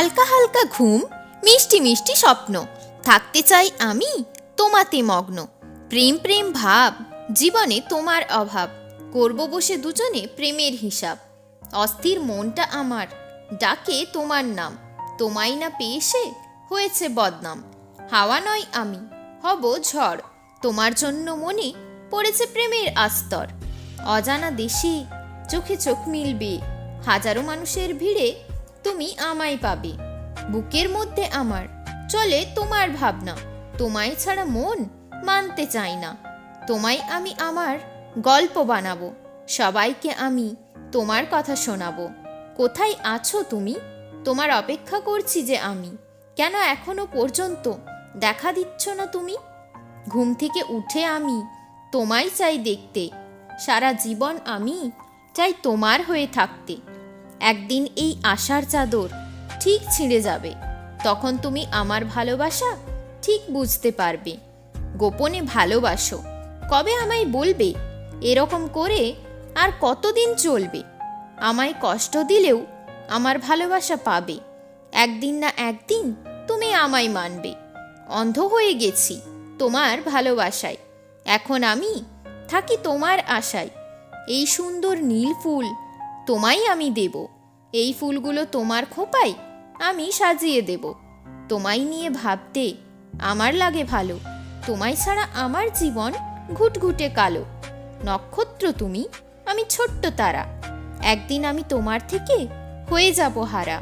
হালকা হালকা ঘুম, মিষ্টি মিষ্টি স্বপ্ন। থাকতে চাই আমি, তোমাতে মগ্ন। প্রেম প্রেম ভাব, জীবনে তোমার অভাব। করব বসে দুজনে প্রেমের হিসাব। অস্থির মনটা আমার, ডাকে তোমার নাম। তোমায় না পেয়ে সে হয়েছে বদনাম। হাওয়া নয় আমি, হব ঝড়। তোমার জন্য মনে পড়েছে প্রেমের আস্তর। অজানা দেশে চোখে চোখ মিলবে। হাজারো মানুষের ভিড়ে তুমি আমায় পাবে। বুকের মধ্যে আমার। চলে তোমার ভাবনা। তোমায় ছাড়া মন মানতে চাই না। তোমায় আমি আমার গল্প বানাবো। সবাইকে আমি তোমার কথা শোনাবো। কোথায় আছো তুমি? তোমার অপেক্ষা করছি যে আমি। কেন এখনও পর্যন্ত দেখা দিচ্ছ না তুমি? ঘুম থেকে উঠে আমি তোমায় চাই দেখতে। সারা জীবন আমি চাই তোমার হয়ে থাকতে। একদিন এই আশার চাদর ঠিক ছিঁড়ে যাবে। তখন তুমি আমার ভালোবাসা ঠিক বুঝতে পারবে। গোপনে ভালোবাসো। কবে আমায় বলবে? এরকম করে আর কতদিন চলবে? আমায় কষ্ট দিলেও আমার ভালোবাসা পাবে। একদিন না একদিন তুমি আমায় মানবে। অন্ধ হয়ে গেছি তোমার ভালোবাসায়। এখন আমি থাকি তোমার আশায়। এই সুন্দর নীল ফুল তোমায় আমি দেব। এই ফুলগুলো তোমার খোপাই আমি সাজিয়ে দেব। তোমায় নিয়ে ভাবতে আমার লাগে ভালো। তোমায় ছাড়া আমার জীবন ঘুটঘুটে কালো। নক্ষত্র তুমি, আমি ছোট্ট তারা। একদিন আমি তোমার থেকে হয়ে যাব হারা।